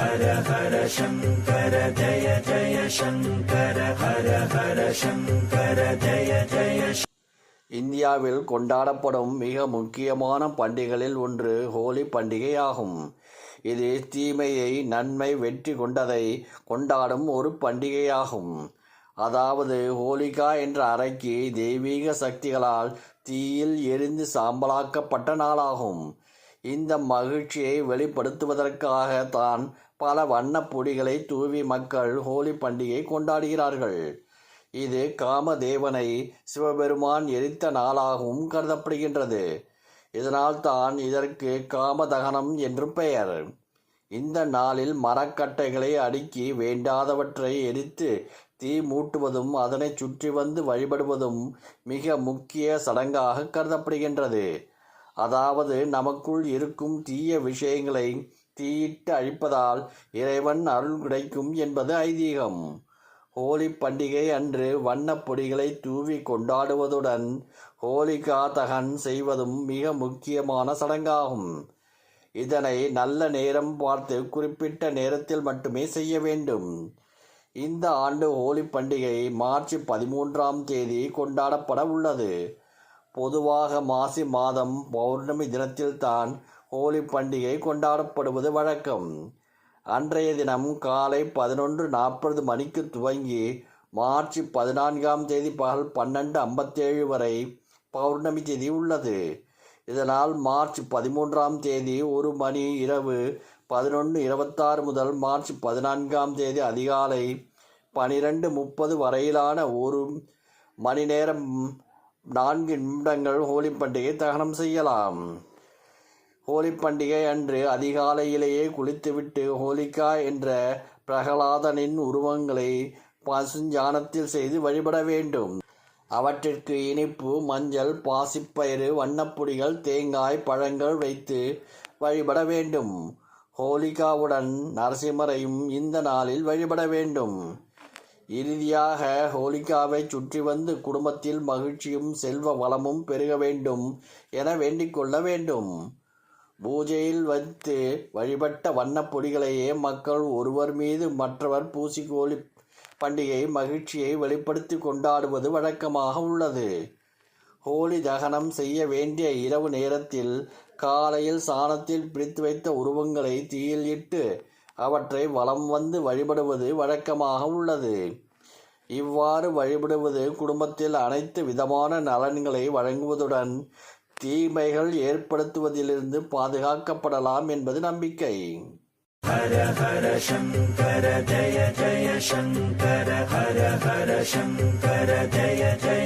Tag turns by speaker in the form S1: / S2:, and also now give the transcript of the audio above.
S1: ஹர ஹர சங்கர ஜய ஜய சங்கர ஹர ஹர சங்கர ஜய ஜய
S2: இந்தியாவில் கொண்டாடப்படும் மிக முக்கியமான பண்டிகைகளில் ஒன்று ஹோலி பண்டிகையாகும். இது தீமையை நன்மை வெற்றி கொண்டதை கொண்டாடும் ஒரு பண்டிகையாகும். அதாவது ஹோலிகா என்ற அறைக்கு தெய்வீக சக்திகளால் தீயில் எரிந்து சாம்பலாக்கப்பட்ட நாளாகும். இந்த மகிழ்ச்சியை வெளிப்படுத்துவதற்காக தான் பல வண்ணப் பொடிகளை தூவி மக்கள் ஹோலி பண்டிகை கொண்டாடுகிறார்கள். இது காமதேவனை சிவபெருமான் எரித்த நாளாகவும் கருதப்படுகின்றது. இதனால் தான் இதற்கு காமதகனம் என்று பெயர். இந்த நாளில் மரக்கட்டைகளை அடுக்கி வேண்டாதவற்றை எரித்து தீ மூட்டுவதும் அதனை சுற்றி வந்து வழிபடுவதும் மிக முக்கிய சடங்காக கருதப்படுகின்றது. அதாவது நமக்குள் இருக்கும் தீய விஷயங்களை தீயிட்டு அழிப்பதால் இறைவன் அருள் கிடைக்கும் என்பது ஐதீகம். ஹோலி பண்டிகை அன்று வண்ணப் பொடிகளை தூவி கொண்டாடுவதுடன் ஹோலிகா தகன் செய்வதும் மிக முக்கியமான சடங்காகும். இதனை நல்ல நேரம் பார்த்து குறிப்பிட்ட நேரத்தில் மட்டுமே செய்ய வேண்டும். இந்த ஆண்டு ஹோலி பண்டிகை மார்ச் பதிமூன்றாம் தேதி கொண்டாடப்பட உள்ளது. பொதுவாக மாசி மாதம் பௌர்ணமி தினத்தில்தான் ஹோலி பண்டிகை கொண்டாடப்படுவது வழக்கம். அன்றைய தினம் காலை பதினொன்று நாற்பது மணிக்கு துவங்கி மார்ச் பதினான்காம் தேதி பகல் பன்னெண்டு ஐம்பத்தேழு வரை பௌர்ணமி தேதி உள்ளது. இதனால் மார்ச் பதிமூன்றாம் தேதி ஒரு மணி இரவு பதினொன்று இருபத்தாறு முதல் மார்ச் பதினான்காம் தேதி அதிகாலை பனிரெண்டு முப்பது வரையிலான ஒரு மணி நேரம் நான்கு நிமிடங்கள் ஹோலி பண்டிகை தகனம் செய்யலாம். ஹோலி பண்டிகை அன்று அதிகாலையிலேயே குளித்துவிட்டு ஹோலிகா என்ற பிரகலாதனின் உருவங்களை பசுஞ்சானத்தில் செய்து வழிபட வேண்டும். அவற்றிற்கு இனிப்பு மஞ்சள் பாசிப்பயிறு வண்ணப்பொடிகள் தேங்காய் பழங்கள் வைத்து வழிபட வேண்டும். ஹோலிகாவுடன் நரசிம்மரையும் இந்த நாளில் வழிபட வேண்டும். இறுதியாக ஹோலிகாவை சுற்றி வந்து குடும்பத்தில் மகிழ்ச்சியும் செல்வ வளமும் பெருக வேண்டும் என வேண்டிக்கொள்ள வேண்டும். பூஜையில் வைத்து வழிபட்ட வண்ணப் பொடிகளையே மக்கள் ஒருவர் மீது மற்றவர் பூசி பண்டிகை மகிழ்ச்சியை வெளிப்படுத்தி கொண்டாடுவது வழக்கமாக உள்ளது. ஹோலி தகனம் செய்ய வேண்டிய இரவு நேரத்தில் காலையில் சாணத்தில் பிடித்து வைத்த உருவங்களை தீயில் இட்டு அவற்றை வலம் வந்து வழிபடுவது வழக்கமாக உள்ளது. இவ்வாறு வழிபடுவது குடும்பத்தில் அனைத்து விதமான நலன்களை வழங்குவதுடன் தீமைகள் ஏற்படுத்துவதிலிருந்து பாதுகாக்கப்படலாம் என்பது நம்பிக்கை.
S1: ஹர ஹர சங்கர ஜய ஜய சங்கர ஹர ஹர சங்கர ஜய ஜய